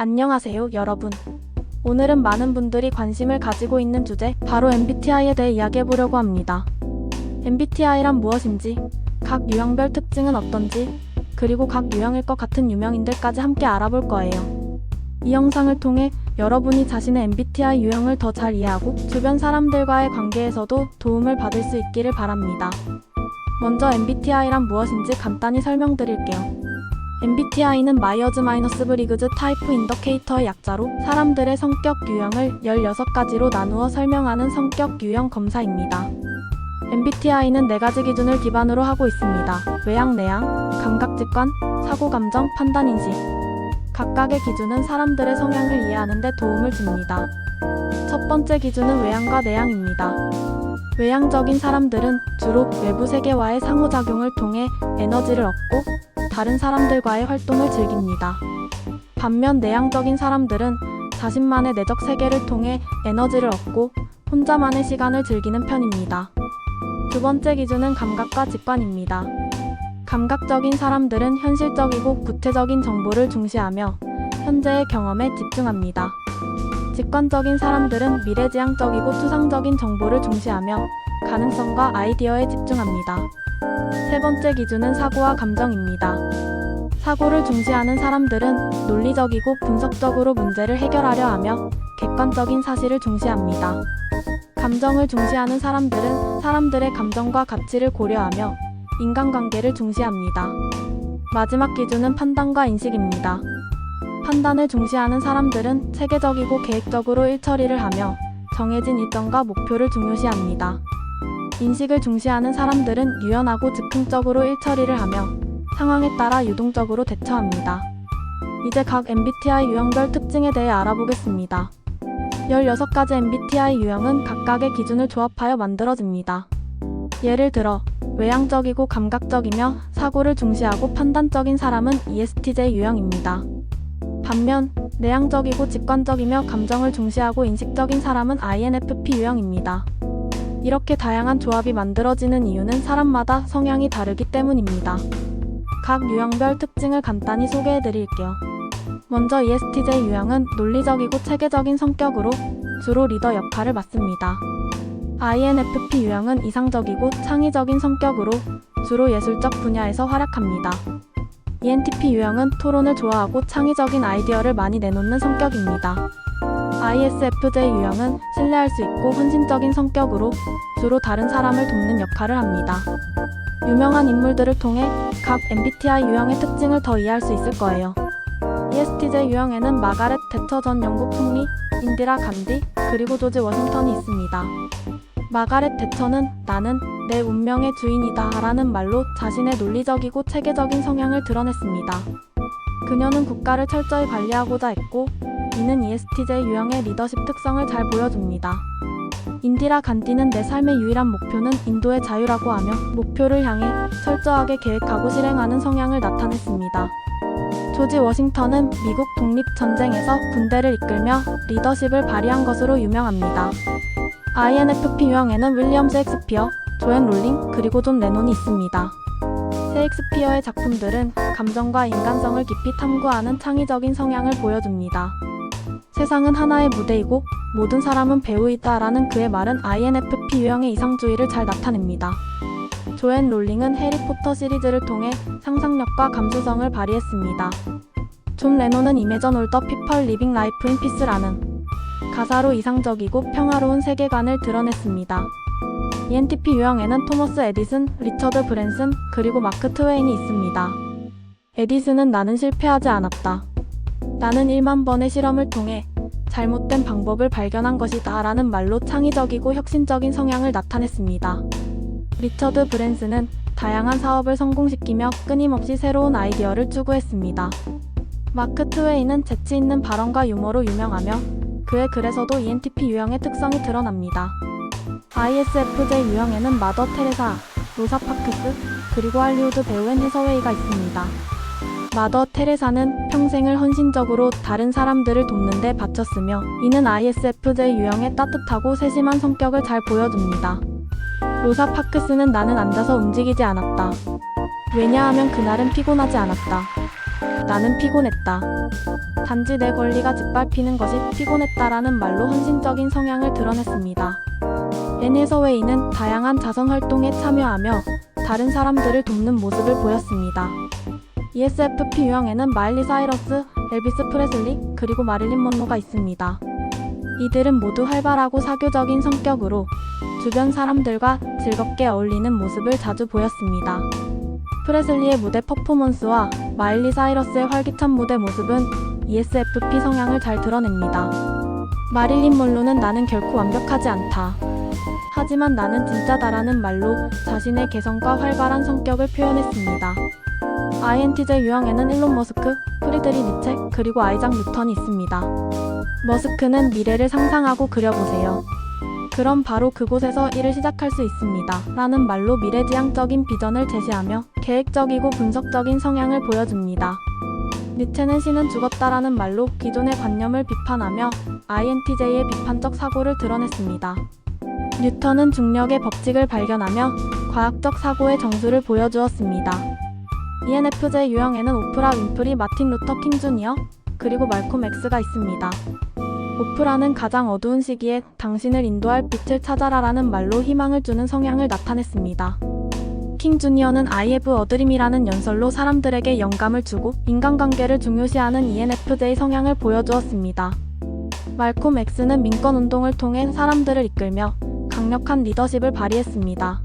안녕하세요, 여러분. 오늘은 많은 분들이 관심을 가지고 있는 주제, 바로 MBTI에 대해 이야기해 보려고 합니다. MBTI란 무엇인지, 각 유형별 특징은 어떤지, 그리고 각 유형일 것 같은 유명인들까지 함께 알아볼 거예요. 이 영상을 통해 여러분이 자신의 MBTI 유형을 더 잘 이해하고 주변 사람들과의 관계에서도 도움을 받을 수 있기를 바랍니다. 먼저 MBTI란 무엇인지 간단히 설명드릴게요. MBTI는 마이어즈 마이너스 브리그즈 타이프 인더케이터의 약자로 사람들의 성격 유형을 16가지로 나누어 설명하는 성격 유형 검사입니다. MBTI는 4가지 기준을 기반으로 하고 있습니다. 외향, 내향, 감각 직관, 사고 감정, 판단 인식. 각각의 기준은 사람들의 성향을 이해하는 데 도움을 줍니다. 첫 번째 기준은 외향과 내향입니다. 외향적인 사람들은 주로 외부 세계와의 상호작용을 통해 에너지를 얻고 다른 사람들과의 활동을 즐깁니다. 반면 내향적인 사람들은 자신만의 내적 세계를 통해 에너지를 얻고 혼자만의 시간을 즐기는 편입니다. 두 번째 기준은 감각과 직관입니다. 감각적인 사람들은 현실적이고 구체적인 정보를 중시하며 현재의 경험에 집중합니다. 직관적인 사람들은 미래지향적이고 추상적인 정보를 중시하며 가능성과 아이디어에 집중합니다. 세 번째 기준은 사고와 감정입니다. 사고를 중시하는 사람들은 논리적이고 분석적으로 문제를 해결하려 하며 객관적인 사실을 중시합니다. 감정을 중시하는 사람들은 사람들의 감정과 가치를 고려하며 인간관계를 중시합니다. 마지막 기준은 판단과 인식입니다. 판단을 중시하는 사람들은 체계적이고 계획적으로 일처리를 하며 정해진 일정과 목표를 중요시합니다. 인식을 중시하는 사람들은 유연하고 즉흥적으로 일처리를 하며 상황에 따라 유동적으로 대처합니다. 이제 각 MBTI 유형별 특징에 대해 알아보겠습니다. 16가지 MBTI 유형은 각각의 기준을 조합하여 만들어집니다. 예를 들어, 외향적이고 감각적이며 사고를 중시하고 판단적인 사람은 ESTJ 유형입니다. 반면, 내향적이고 직관적이며 감정을 중시하고 인식적인 사람은 INFP 유형입니다. 이렇게 다양한 조합이 만들어지는 이유는 사람마다 성향이 다르기 때문입니다. 각 유형별 특징을 간단히 소개해 드릴게요. 먼저 ESTJ 유형은 논리적이고 체계적인 성격으로 주로 리더 역할을 맡습니다. INFP 유형은 이상적이고 창의적인 성격으로 주로 예술적 분야에서 활약합니다. ENTP 유형은 토론을 좋아하고 창의적인 아이디어를 많이 내놓는 성격입니다. ISFJ 유형은 신뢰할 수 있고 헌신적인 성격으로 주로 다른 사람을 돕는 역할을 합니다. 유명한 인물들을 통해 각 MBTI 유형의 특징을 더 이해할 수 있을 거예요. ESTJ 유형에는 마가렛 대처 전 영국 총리, 인디라 간디, 그리고 조지 워싱턴이 있습니다. 마가렛 대처는 나는 내 운명의 주인이다 라는 말로 자신의 논리적이고 체계적인 성향을 드러냈습니다. 그녀는 국가를 철저히 관리하고자 했고, 이는 ESTJ 유형의 리더십 특성을 잘 보여줍니다. 인디라 간디는 내 삶의 유일한 목표는 인도의 자유라고 하며 목표를 향해 철저하게 계획하고 실행하는 성향을 나타냈습니다. 조지 워싱턴은 미국 독립전쟁에서 군대를 이끌며 리더십을 발휘한 것으로 유명합니다. INFP 유형에는 윌리엄 셰익스피어, 조앤 롤링, 그리고 존 레논이 있습니다. 셰익스피어의 작품들은 감정과 인간성을 깊이 탐구하는 창의적인 성향을 보여줍니다. 세상은 하나의 무대이고 모든 사람은 배우이다라는 그의 말은 INFP 유형의 이상주의를 잘 나타냅니다. 조앤 롤링은 해리포터 시리즈를 통해 상상력과 감수성을 발휘했습니다. 존 레논은 이매전 올더 피펄 리빙 라이프 인 피스라는 가사로 이상적이고 평화로운 세계관을 드러냈습니다. ENTP 유형에는 토머스 에디슨, 리처드 브랜슨, 그리고 마크 트웨인이 있습니다. 에디슨은 나는 실패하지 않았다. 나는 1만 번의 실험을 통해 잘못된 방법을 발견한 것이다 라는 말로 창의적이고 혁신적인 성향을 나타냈습니다. 리처드 브랜슨은 다양한 사업을 성공시키며 끊임없이 새로운 아이디어를 추구했습니다. 마크 트웨인은 재치 있는 발언과 유머로 유명하며 그의 글에서도 ENTP 유형의 특성이 드러납니다. ISFJ 유형에는 마더 테레사, 로사 파크스, 그리고 할리우드 배우 앤 해서웨이가 있습니다. 마더 테레사는 평생을 헌신적으로 다른 사람들을 돕는 데 바쳤으며 이는 ISFJ 유형의 따뜻하고 세심한 성격을 잘 보여줍니다. 로사 파크스는 나는 앉아서 움직이지 않았다. 왜냐하면 그날은 피곤하지 않았다. 나는 피곤했다. 단지 내 권리가 짓밟히는 것이 피곤했다라는 말로 헌신적인 성향을 드러냈습니다. 앤해서웨이는 다양한 자선 활동에 참여하며 다른 사람들을 돕는 모습을 보였습니다. ESFP 유형에는 마일리 사이러스, 엘비스 프레슬리, 그리고 마릴린 먼로가 있습니다. 이들은 모두 활발하고 사교적인 성격으로 주변 사람들과 즐겁게 어울리는 모습을 자주 보였습니다. 프레슬리의 무대 퍼포먼스와 마일리 사이러스의 활기찬 무대 모습은 ESFP 성향을 잘 드러냅니다. 마릴린 먼로는 나는 결코 완벽하지 않다. 하지만 나는 진짜다라는 말로 자신의 개성과 활발한 성격을 표현했습니다. INTJ 유형에는 일론 머스크, 프리드리 니체, 그리고 아이작 뉴턴이 있습니다. 머스크는 미래를 상상하고 그려보세요. 그럼 바로 그곳에서 일을 시작할 수 있습니다. 라는 말로 미래지향적인 비전을 제시하며 계획적이고 분석적인 성향을 보여줍니다. 니체는 신은 죽었다라는 말로 기존의 관념을 비판하며 INTJ의 비판적 사고를 드러냈습니다. 뉴턴은 중력의 법칙을 발견하며 과학적 사고의 정수를 보여주었습니다. ENFJ 유형에는 오프라 윈프리, 마틴 루터 킹 주니어, 그리고 말콤 X가 있습니다. 오프라는 가장 어두운 시기에 당신을 인도할 빛을 찾아라라는 말로 희망을 주는 성향을 나타냈습니다. 킹 주니어는 I have a dream이라는 연설로 사람들에게 영감을 주고 인간관계를 중요시하는 ENFJ 성향을 보여주었습니다. 말콤 X는 민권 운동을 통해 사람들을 이끌며 강력한 리더십을 발휘했습니다.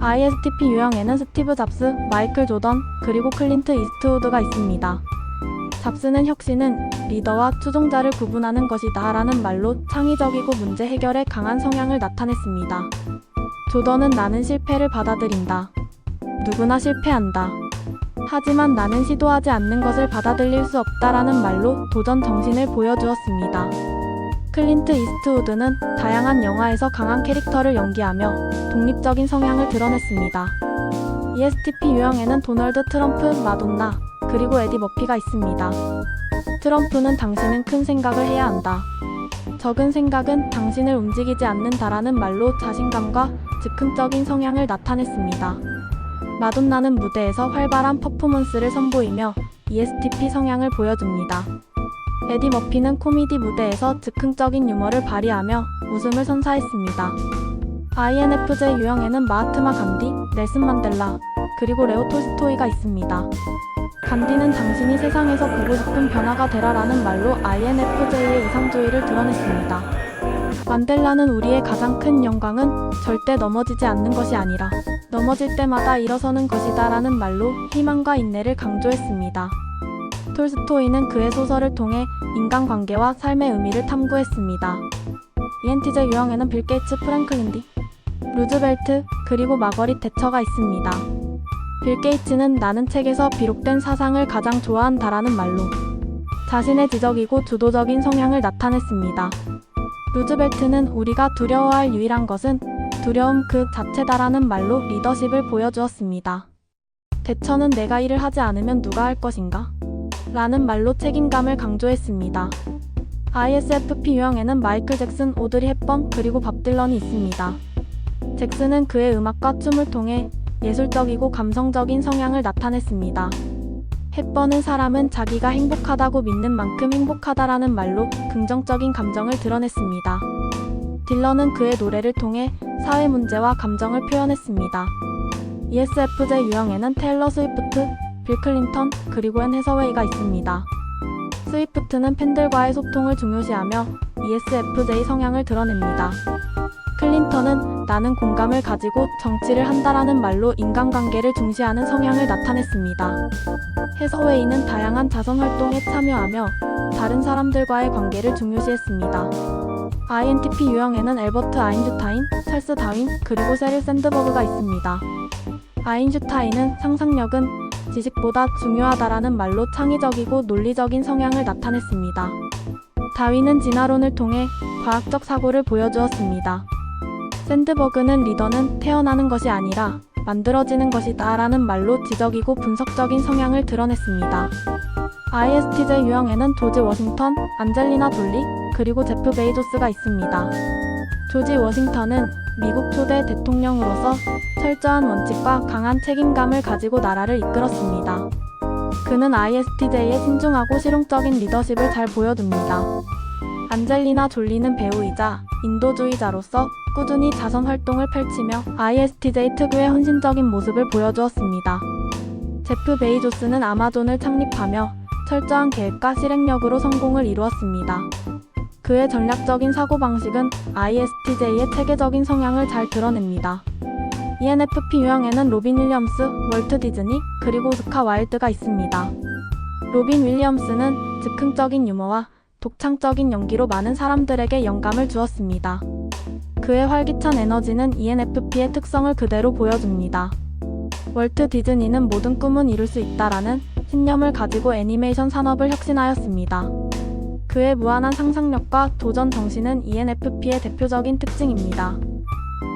ISTP 유형에는 스티브 잡스, 마이클 조던, 그리고 클린트 이스트우드가 있습니다. 잡스는 혁신은 리더와 추종자를 구분하는 것이다 라는 말로 창의적이고 문제 해결에 강한 성향을 나타냈습니다. 조던은 나는 실패를 받아들인다. 누구나 실패한다. 하지만 나는 시도하지 않는 것을 받아들일 수 없다라는 말로 도전 정신을 보여주었습니다. 클린트 이스트우드는 다양한 영화에서 강한 캐릭터를 연기하며 독립적인 성향을 드러냈습니다. ESTP 유형에는 도널드 트럼프, 마돈나, 그리고 에디 머피가 있습니다. 트럼프는 당신은 큰 생각을 해야 한다. 적은 생각은 당신을 움직이지 않는다라는 말로 자신감과 즉흥적인 성향을 나타냈습니다. 마돈나는 무대에서 활발한 퍼포먼스를 선보이며 ESTP 성향을 보여줍니다. 에디 머피는 코미디 무대에서 즉흥적인 유머를 발휘하며 웃음을 선사했습니다. INFJ 유형에는 마하트마 간디, 넬슨 만델라, 그리고 레오 톨스토이가 있습니다. 간디는 당신이 세상에서 보고 싶은 변화가 되라라는 말로 INFJ의 이상주의를 드러냈습니다. 만델라는 우리의 가장 큰 영광은 절대 넘어지지 않는 것이 아니라 넘어질 때마다 일어서는 것이다라는 말로 희망과 인내를 강조했습니다. 톨스토이는 그의 소설을 통해 인간관계와 삶의 의미를 탐구했습니다. ENTJ 유형에는 빌 게이츠, 프랭클린 디, 루즈벨트, 그리고 마거릿 대처가 있습니다. 빌 게이츠는 나는 책에서 비록된 사상을 가장 좋아한다라는 말로 자신의 지적이고 주도적인 성향을 나타냈습니다. 루즈벨트는 우리가 두려워할 유일한 것은 두려움 그 자체다라는 말로 리더십을 보여주었습니다. 대처는 내가 일을 하지 않으면 누가 할 것인가? 라는 말로 책임감을 강조했습니다. ISFP 유형에는 마이클 잭슨, 오드리 헵번, 그리고 밥 딜런이 있습니다. 잭슨은 그의 음악과 춤을 통해 예술적이고 감성적인 성향을 나타냈습니다. 헵번은 사람은 자기가 행복하다고 믿는 만큼 행복하다라는 말로 긍정적인 감정을 드러냈습니다. 딜런은 그의 노래를 통해 사회 문제와 감정을 표현했습니다. ESFJ 유형에는 테일러 스위프트, 빌 클린턴, 그리고 앤 해서웨이가 있습니다. 스위프트는 팬들과의 소통을 중요시하며 ESFJ 성향을 드러냅니다. 클린턴은 나는 공감을 가지고 정치를 한다라는 말로 인간관계를 중시하는 성향을 나타냈습니다. 해서웨이는 다양한 자선 활동에 참여하며 다른 사람들과의 관계를 중요시했습니다. INTP 유형에는 엘버트 아인슈타인, 찰스 다윈, 그리고 세릴 샌드버그가 있습니다. 아인슈타인은 상상력은 지식보다 중요하다라는 말로 창의적이고 논리적인 성향을 나타냈습니다. 다윈은 진화론을 통해 과학적 사고를 보여주었습니다. 샌드버그는 리더는 태어나는 것이 아니라 만들어지는 것이다 라는 말로 지적이고 분석적인 성향을 드러냈습니다. ISTJ 유형에는 조지 워싱턴, 안젤리나 돌리, 그리고 제프 베이조스가 있습니다. 조지 워싱턴은 미국 초대 대통령으로서 철저한 원칙과 강한 책임감을 가지고 나라를 이끌었습니다. 그는 ISTJ의 신중하고 실용적인 리더십을 잘 보여줍니다. 안젤리나 졸리는 배우이자 인도주의자로서 꾸준히 자선 활동을 펼치며 ISTJ 특유의 헌신적인 모습을 보여주었습니다. 제프 베이조스는 아마존을 창립하며 철저한 계획과 실행력으로 성공을 이루었습니다. 그의 전략적인 사고방식은 ISTJ의 체계적인 성향을 잘 드러냅니다. ENFP 유형에는 로빈 윌리엄스, 월트 디즈니, 그리고 오스카 와일드가 있습니다. 로빈 윌리엄스는 즉흥적인 유머와 독창적인 연기로 많은 사람들에게 영감을 주었습니다. 그의 활기찬 에너지는 ENFP의 특성을 그대로 보여줍니다. 월트 디즈니는 모든 꿈은 이룰 수 있다라는 신념을 가지고 애니메이션 산업을 혁신하였습니다. 그의 무한한 상상력과 도전 정신은 ENFP의 대표적인 특징입니다.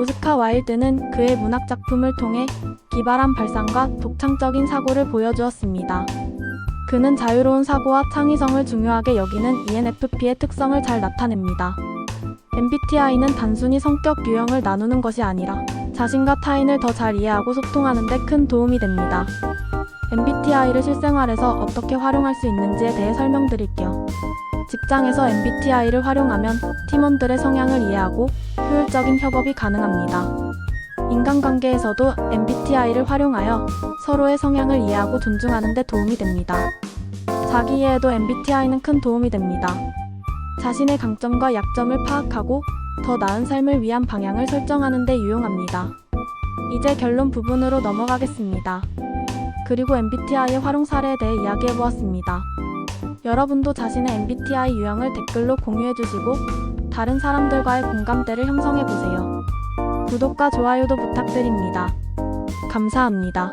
오스카 와일드는 그의 문학 작품을 통해 기발한 발상과 독창적인 사고를 보여주었습니다. 그는 자유로운 사고와 창의성을 중요하게 여기는 ENFP의 특성을 잘 나타냅니다. MBTI는 단순히 성격 유형을 나누는 것이 아니라 자신과 타인을 더 잘 이해하고 소통하는 데 큰 도움이 됩니다. MBTI를 실생활에서 어떻게 활용할 수 있는지에 대해 설명드릴게요. 직장에서 MBTI를 활용하면 팀원들의 성향을 이해하고 효율적인 협업이 가능합니다. 인간관계에서도 MBTI를 활용하여 서로의 성향을 이해하고 존중하는 데 도움이 됩니다. 자기 이해에도 MBTI는 큰 도움이 됩니다. 자신의 강점과 약점을 파악하고 더 나은 삶을 위한 방향을 설정하는 데 유용합니다. 이제 결론 부분으로 넘어가겠습니다. 그리고 MBTI의 활용 사례에 대해 이야기해 보았습니다. 여러분도 자신의 MBTI 유형을 댓글로 공유해 주시고 다른 사람들과의 공감대를 형성해 보세요. 구독과 좋아요도 부탁드립니다. 감사합니다.